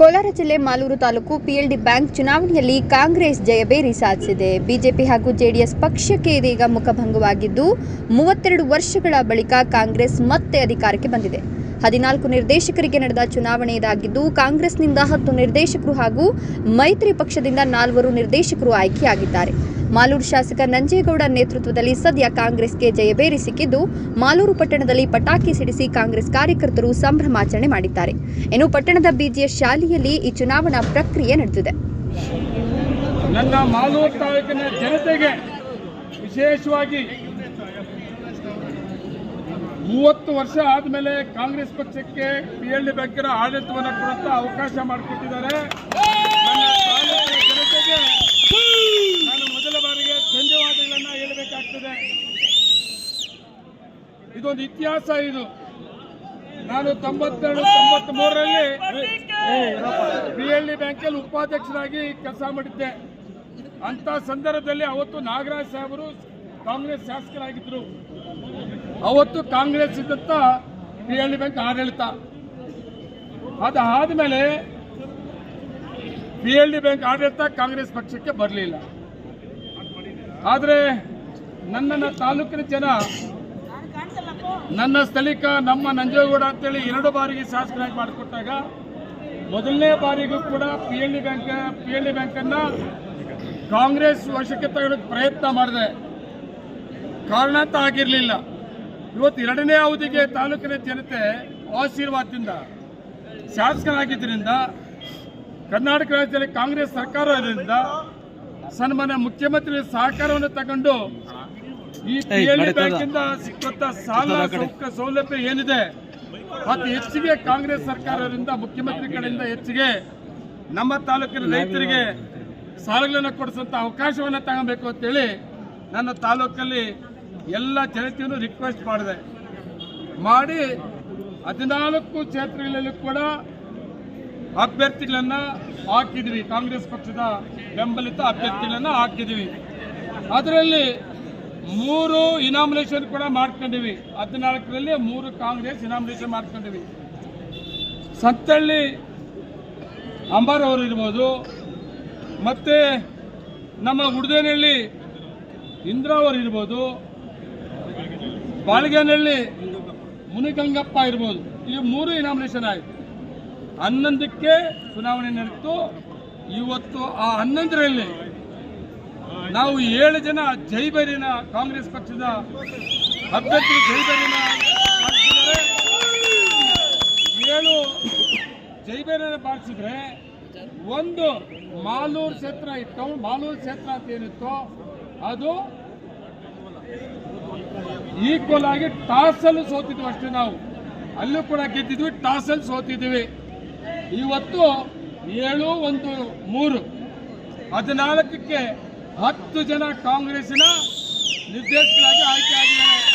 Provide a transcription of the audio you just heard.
ಕೋಲಾರ ಜಿಲ್ಲೆ Malur taluk PLD bank ಚುನಾವಣೆಯಲ್ಲಿ ಕಾಂಗ್ರೆಸ್ ಜಯಬೇರಿ ಸಾಧಿಸಿದೆ. ಬಿಜೆಪಿ ಹಾಗೂ ಜೆಡಿಎಸ್ ಪಕ್ಷಕ್ಕೆ ಇದೀಗ ಮುಖಭಂಗವಾಗಿದ್ದು, ಮೂವತ್ತೆರಡು ವರ್ಷಗಳ ಬಳಿಕ ಕಾಂಗ್ರೆಸ್ ಮತ್ತೆ ಅಧಿಕಾರಕ್ಕೆ ಬಂದಿದೆ. ಹದಿನಾಲ್ಕು ನಿರ್ದೇಶಕರಿಗೆ ನಡೆದ ಚುನಾವಣೆ ಇದಾಗಿದ್ದು, ಕಾಂಗ್ರೆಸ್ನಿಂದ ಹತ್ತು ನಿರ್ದೇಶಕರು ಹಾಗೂ ಮೈತ್ರಿ ಪಕ್ಷದಿಂದ ನಾಲ್ವರು ನಿರ್ದೇಶಕರು ಆಯ್ಕೆಯಾಗಿದ್ದಾರೆ. ಮಾಲೂರು ಶಾಸಕ ನಂಜೇಗೌಡ ನೇತೃತ್ವದಲ್ಲಿ ಸದ್ಯ ಕಾಂಗ್ರೆಸ್ಗೆ ಜಯಬೇರಿ ಸಿಕ್ಕಿದ್ದು, ಮಾಲೂರು ಪಟ್ಟಣದಲ್ಲಿ ಪಟಾಕಿ ಸಿಡಿಸಿ ಕಾಂಗ್ರೆಸ್ ಕಾರ್ಯಕರ್ತರು ಸಂಭ್ರಮಾಚರಣೆ ಮಾಡಿದ್ದಾರೆ. ಇನ್ನು ಪಟ್ಟಣದ ಬಿಜಿಎಸ್ ಶಾಲೆಯಲ್ಲಿ ಈ ಚುನಾವಣಾ ಪ್ರಕ್ರಿಯೆ ನಡೆದಿದೆ. ನನ್ನ ಮಾಲೂರು ತಾಲೂಕಿನ ಜನತೆಗೆ ವಿಶೇಷವಾಗಿ ಮೂವತ್ತು ವರ್ಷ ಆದಮೇಲೆ ಕಾಂಗ್ರೆಸ್ ಪಕ್ಷಕ್ಕೆ ಪಿಎಲ್ಡಿ ಬ್ಯಾಂಕಿನ ಆಡಳಿತವನ್ನು ಕೊಡುವಂತ ಅವಕಾಶ ಮಾಡಿಕೊಟ್ಟಿದ್ದಾರೆ. ಜನತೆಗೆ ನಾನು ಮೊದಲ ಬಾರಿಗೆ ಧನ್ಯವಾದಗಳನ್ನು ಹೇಳಬೇಕಾಗ್ತದೆ ಇದೊಂದು ಇತಿಹಾಸ ಇದು. ನಾನು ತೊಂಬತ್ತೆರಡು ತೊಂಬತ್ತ್ ಮೂರರಲ್ಲಿ ಬಿ ಎಲ್ ಡಿ ಬ್ಯಾಂಕಲ್ಲಿ ಉಪಾಧ್ಯಕ್ಷರಾಗಿ ಕೆಲಸ ಮಾಡಿದ್ದೆ. ಅಂತ ಸಂದರ್ಭದಲ್ಲಿ ಅವತ್ತು ನಾಗರಾಜ್ ಸಾಹೇಬರು ಕಾಂಗ್ರೆಸ್ ಶಾಸಕರಾಗಿದ್ದರು ಅವತ್ತು ಕಾಂಗ್ರೆಸ್ ಇದ್ದಂತ ಬಿ ಎಲ್ ಡಿ ಬ್ಯಾಂಕ್ ಆಡಳಿತ. ಅದಾದ್ಮೇಲೆ ಪಿ ಎಲ್ ಡಿ ಬ್ಯಾಂಕ್ ಆಡಳಿತ ಕಾಂಗ್ರೆಸ್ ಪಕ್ಷಕ್ಕೆ ಬರಲಿಲ್ಲ. ಆದರೆ ನನ್ನನ್ನ ತಾಲೂಕಿನ ಜನ ನನ್ನ ಸ್ಥಳೀಕ ನಮ್ಮ ನಂಜೇಗೌಡ ಅಂತೇಳಿ ಎರಡು ಬಾರಿಗೆ ಶಾಸಕರಾಗಿ ಮಾಡಿಕೊಟ್ಟಾಗ ಮೊದಲನೇ ಬಾರಿಗೂ ಕೂಡ P L D bank P L D ಬ್ಯಾಂಕನ್ನು ಕಾಂಗ್ರೆಸ್ ವಶಕ್ಕೆ ತಗೊಳ್ಳೋಕೆ ಪ್ರಯತ್ನ ಮಾಡಿದೆ. ಕಾರಣ ಅಂತ ಆಗಿರಲಿಲ್ಲ. ಇವತ್ತು ಎರಡನೇ ಅವಧಿಗೆ ತಾಲೂಕಿನ ಜನತೆ ಆಶೀರ್ವಾದದಿಂದ ಶಾಸಕರಾಗಿದ್ದರಿಂದ, ಕರ್ನಾಟಕ ರಾಜ್ಯದಲ್ಲಿ ಕಾಂಗ್ರೆಸ್ ಸರ್ಕಾರ ಇರೋದ್ರಿಂದ ಸನ್ಮಾನ್ಯ ಮುಖ್ಯಮಂತ್ರಿ ಸಹಕಾರವನ್ನು ತಗೊಂಡು ಈ ಪಿ ಎಲ್ ಬ್ಯಾಂಕಿಂದ ಸಿಕ್ಕಂತ ಸಾಲ ಸೌಕ ಸೌಲಭ್ಯ ಏನಿದೆ? ಅದು ಹೆಚ್ಚಿಗೆ ಕಾಂಗ್ರೆಸ್ ಸರ್ಕಾರದಿಂದ ಮುಖ್ಯಮಂತ್ರಿ ಕಡೆಯಿಂದ ಹೆಚ್ಚಿಗೆ ನಮ್ಮ ತಾಲೂಕಿನ ರೈತರಿಗೆ ಸಾಲಗಳನ್ನು ಕೊಡಿಸುವಂತ ಅವಕಾಶವನ್ನು ತಗೊಬೇಕು ಅಂತೇಳಿ ನನ್ನ ತಾಲೂಕಲ್ಲಿ ಎಲ್ಲ ಜನತೆಯನ್ನು ರಿಕ್ವೆಸ್ಟ್ ಮಾಡಿದೆ. ಮಾಡಿ ಹದಿನಾಲ್ಕು ಕ್ಷೇತ್ರಗಳಲ್ಲಿ ಕೂಡ ಅಭ್ಯರ್ಥಿಗಳನ್ನ ಹಾಕಿದ್ವಿ. ಕಾಂಗ್ರೆಸ್ ಪಕ್ಷದ ಬೆಂಬಲಿತ ಅಭ್ಯರ್ಥಿಗಳನ್ನ ಹಾಕಿದ್ವಿ. ಅದರಲ್ಲಿ ಮೂರು ಇನಾಮಿನೇಷನ್ ಕೂಡ ಮಾಡ್ಕೊಂಡಿವಿ. ಹದಿನಾಲ್ಕರಲ್ಲಿ ಮೂರು ಕಾಂಗ್ರೆಸ್ ಇನಾಮಿನೇಷನ್ ಮಾಡ್ಕೊಂಡಿವಿ. ಸಂತಳ್ಳಿ ಅಂಬಾರ್ ಅವರು ಇರ್ಬೋದು, ಮತ್ತೆ ನಮ್ಮ ಉಡ್ದೇನಹಳ್ಳಿ ಇಂದ್ರ ಅವರು ಇರ್ಬೋದು, ಬಾಳಿಗೆನಹಳ್ಳಿ ಮುನಿಗಂಗಪ್ಪ ಇರ್ಬೋದು. ಈ ಮೂರು ಇನಾಮಿನೇಷನ್ ಆಯಿತು. ಹನ್ನೊಂದಕ್ಕೆ ಚುನಾವಣೆ ನಡೆಯಿತು ಇವತ್ತು ಆ ಹನ್ನೊಂದರಲ್ಲಿ ನಾವು ಏಳು ಜನ ಜೈಬರಿನ ಕಾಂಗ್ರೆಸ್ ಪಕ್ಷದ ಅಭ್ಯರ್ಥಿ ಜೈಬರಿನ. ಏಳು ಜೈಬರಿನ ಬಾರಿಸಿದ್ರೆ ಒಂದು ಮಾಲೂರು ಕ್ಷೇತ್ರ ಇತ್ತು. ಮಾಲೂರು ಕ್ಷೇತ್ರ ಅಂತ ಏನಿತ್ತು ಅದು ಈಕ್ವಲ್ ಆಗಿ ಟಾಸಲ್ಲಿ ಸೋತಿದ್ವಿ ಅಷ್ಟೇ ನಾವು. ಅಲ್ಲೂ ಕೂಡ ಗೆದ್ದಿದ್ವಿ, ಟಾಸಲ್ಲಿ ಸೋತಿದ್ವಿ. ಇವತ್ತು ಏಳು ಒಂದು ಮೂರು. ಹದಿನಾಲ್ಕಕ್ಕೆ ಹತ್ತು ಜನ ಕಾಂಗ್ರೆಸ್ಸಿನ ನಿರ್ದೇಶಕರಾಗಿ ಆಯ್ಕೆ ಆಗಿದ್ದಾರೆ.